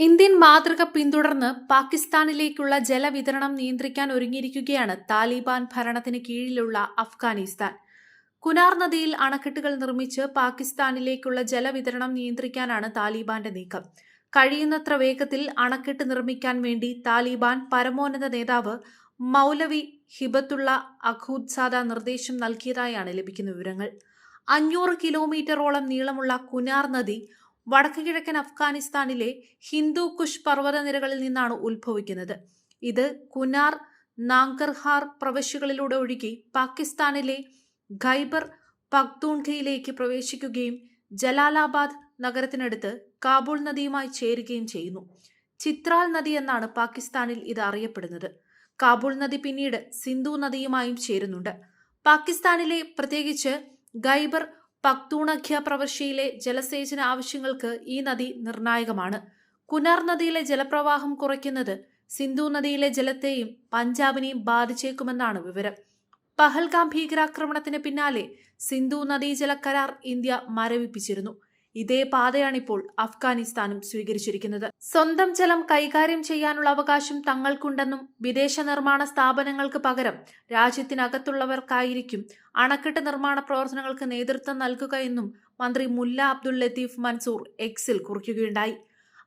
Indian മാതൃക പിന്തുടർന്ന് പാകിസ്ഥാനിലേക്കുള്ള ജലവിതരണം നിയന്ത്രിക്കാൻ ഒരുങ്ങിയിരിക്കുകയാണ് താലിബാൻ ഭരണത്തിന് കീഴിലുള്ള അഫ്ഗാനിസ്ഥാൻ. കുനാർ നദിയിൽ അണക്കെട്ടുകൾ നിർമ്മിച്ച് പാകിസ്ഥാനിലേക്കുള്ള ജലവിതരണം നിയന്ത്രിക്കാനാണ് താലിബാന്റെ നീക്കം. കഴിയുന്നത്ര വേഗത്തിൽ അണക്കെട്ട് നിർമ്മിക്കാൻ വേണ്ടി താലിബാൻ പരമോന്നത നേതാവ് മൗലവി ഹിബത്തുള്ള അഖൂദ്സാദ നിർദ്ദേശം നൽകിയതായാണ് ലഭിക്കുന്ന വിവരങ്ങൾ. അഞ്ഞൂറ് കിലോമീറ്ററോളം നീളമുള്ള കുനാർ നദി വടക്ക് കിഴക്കൻ അഫ്ഗാനിസ്ഥാനിലെ ഹിന്ദു കുഷ് പർവതനിരകളിൽ നിന്നാണ് ഉത്ഭവിക്കുന്നത്. ഇത് കുനാർ നാങ്കർഹാർ പ്രവിശ്യകളിലൂടെ ഒഴുകി പാകിസ്ഥാനിലെ ഖൈബർ പക്തൂൺഖയിലേക്ക് പ്രവേശിക്കുകയും ജലാലാബാദ് നഗരത്തിനടുത്ത് കാബൂൾ നദിയുമായി ചേരുകയും ചെയ്യുന്നു. ചിത്രാൽ നദി എന്നാണ് പാകിസ്ഥാനിൽ ഇത് അറിയപ്പെടുന്നത്. കാബൂൾ നദി പിന്നീട് സിന്ധു നദിയുമായും ചേരുന്നുണ്ട്. പാകിസ്ഥാനിലെ പ്രത്യേകിച്ച് ഖൈബർ പക്തൂണഖ്യ പ്രവിശ്യയിലെ ജലസേചന ആവശ്യങ്ങൾക്ക് ഈ നദി നിർണായകമാണ്. കുനാർ നദിയിലെ ജലപ്രവാഹം കുറയ്ക്കുന്നത് സിന്ധു നദിയിലെ ജലത്തെയും പഞ്ചാബിനെയും ബാധിച്ചേക്കുമെന്നാണ് വിവരം. പഹൽഗാം ഭീകരാക്രമണത്തിന് പിന്നാലെ സിന്ധു നദീജല കരാർ ഇന്ത്യ മരവിപ്പിച്ചിരുന്നു. ഇതേ പാതയാണിപ്പോൾ അഫ്ഗാനിസ്ഥാനും സ്വീകരിച്ചിരിക്കുന്നത്. സ്വന്തം ജലം കൈകാര്യം ചെയ്യാനുള്ള അവകാശം തങ്ങൾക്കുണ്ടെന്നും വിദേശ നിർമ്മാണ സ്ഥാപനങ്ങൾക്ക് പകരം രാജ്യത്തിനകത്തുള്ളവർക്കായിരിക്കും അണക്കെട്ട് നിർമ്മാണ പ്രവർത്തനങ്ങൾക്ക് നേതൃത്വം നൽകുകയെന്നും മന്ത്രി മുല്ല അബ്ദുൾ ലത്തീഫ് മൻസൂർ എക്സിൽ കുറിക്കുകയുണ്ടായി.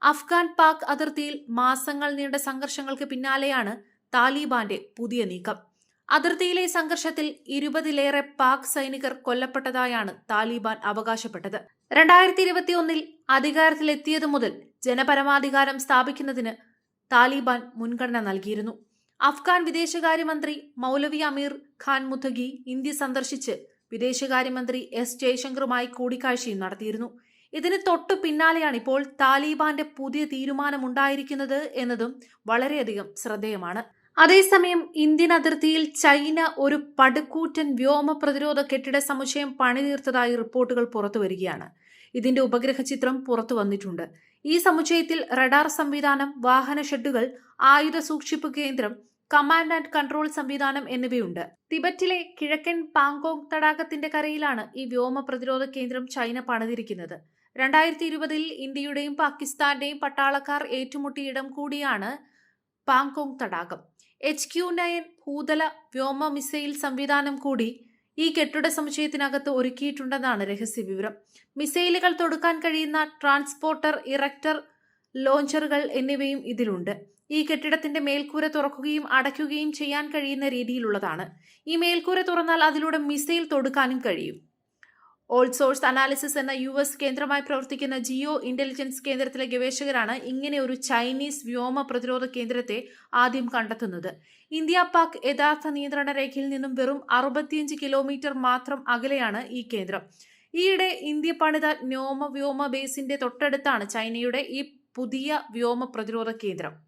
അഫ്ഗാൻ പാക് അതിർത്തിയിൽ മാസങ്ങൾ നീണ്ട സംഘർഷങ്ങൾക്ക് പിന്നാലെയാണ് താലിബാന്റെ പുതിയ നീക്കം. അതിർത്തിയിലെ സംഘർഷത്തിൽ ഇരുപതിലേറെ പാക് സൈനികർ കൊല്ലപ്പെട്ടതായാണ് താലിബാൻ അവകാശപ്പെട്ടത്. രണ്ടായിരത്തി ഇരുപത്തിയൊന്നിൽ അധികാരത്തിലെത്തിയതു മുതൽ ജനപരമാധികാരം സ്ഥാപിക്കുന്നതിന് താലിബാൻ മുൻഗണന നൽകിയിരുന്നു. അഫ്ഗാൻ വിദേശകാര്യമന്ത്രി മൗലവി അമീർ ഖാൻ മുത്തഗി ഇന്ത്യ സന്ദർശിച്ച് വിദേശകാര്യമന്ത്രി എസ് ജയശങ്കറുമായി കൂടിക്കാഴ്ചയും നടത്തിയിരുന്നു. ഇതിന് തൊട്ടു പിന്നാലെയാണ് ഇപ്പോൾ താലിബാന്റെ പുതിയ തീരുമാനമുണ്ടായിരിക്കുന്നത് എന്നതും വളരെയധികം ശ്രദ്ധേയമാണ്. അതേസമയം ഇന്ത്യൻ അതിർത്തിയിൽ ചൈന ഒരു പടുക്കൂറ്റൻ വ്യോമ പ്രതിരോധ കെട്ടിട സമുച്ചയം പണിതീർത്തതായി റിപ്പോർട്ടുകൾ പുറത്തു വരികയാണ്. ഇതിന്റെ ഉപഗ്രഹ ചിത്രം പുറത്തു വന്നിട്ടുണ്ട്. ഈ സമുച്ചയത്തിൽ റഡാർ സംവിധാനം വാഹന ഷെഡുകൾ ആയുധ സൂക്ഷിപ്പ് കേന്ദ്രം കമാൻഡ് ആൻഡ് കൺട്രോൾ സംവിധാനം എന്നിവയുണ്ട്. തിബറ്റിലെ കിഴക്കൻ പാങ്കോങ് തടാകത്തിന്റെ കരയിലാണ് ഈ വ്യോമ പ്രതിരോധ കേന്ദ്രം ചൈന പണിതിരിക്കുന്നത്. രണ്ടായിരത്തി ഇരുപതിൽ ഇന്ത്യയുടെയും പാകിസ്ഥാന്റെയും പട്ടാളക്കാർ ഏറ്റുമുട്ടിയ ഇടം കൂടിയാണ് പാങ്കോങ് തടാകം. എച്ച് ക്യു നയൻ ഭൂതല വ്യോമ മിസൈൽ സംവിധാനം കൂടി ഈ കെട്ടിട സമുച്ചയത്തിനകത്ത് ഒരുക്കിയിട്ടുണ്ടെന്നാണ് രഹസ്യ വിവരം മിസൈലുകൾ തൊടുക്കാൻ കഴിയുന്ന ട്രാൻസ്പോർട്ടർ ഇറക്ടർ ലോഞ്ചറുകൾ എന്നിവയും ഇതിലുണ്ട്. ഈ കെട്ടിടത്തിന്റെ മേൽക്കൂര തുറക്കുകയും അടയ്ക്കുകയും ചെയ്യാൻ കഴിയുന്ന രീതിയിലുള്ളതാണ്. ഈ മേൽക്കൂര തുറന്നാൽ അതിലൂടെ മിസൈൽ തൊടുക്കാനും കഴിയും. ഓൾ സോഴ്സ് അനാലിസിസ് എന്ന യു എസ് കേന്ദ്രമായി പ്രവർത്തിക്കുന്ന ജിയോ ഇന്റലിജൻസ് കേന്ദ്രത്തിലെ ഗവേഷകരാണ് ഇങ്ങനെ ഒരു ചൈനീസ് വ്യോമ പ്രതിരോധ കേന്ദ്രത്തെ ആദ്യം കണ്ടെത്തുന്നത്. ഇന്ത്യ പാക് യഥാർത്ഥ നിയന്ത്രണ രേഖയിൽ നിന്നും വെറും അറുപത്തിയഞ്ച് കിലോമീറ്റർ മാത്രം അകലെയാണ് ഈ കേന്ദ്രം. ഈയിടെ ഇന്ത്യ പണിത വ്യോമ വ്യോമ ബേസിന്റെ തൊട്ടടുത്താണ് ചൈനയുടെ ഈ പുതിയ വ്യോമ പ്രതിരോധ കേന്ദ്രം.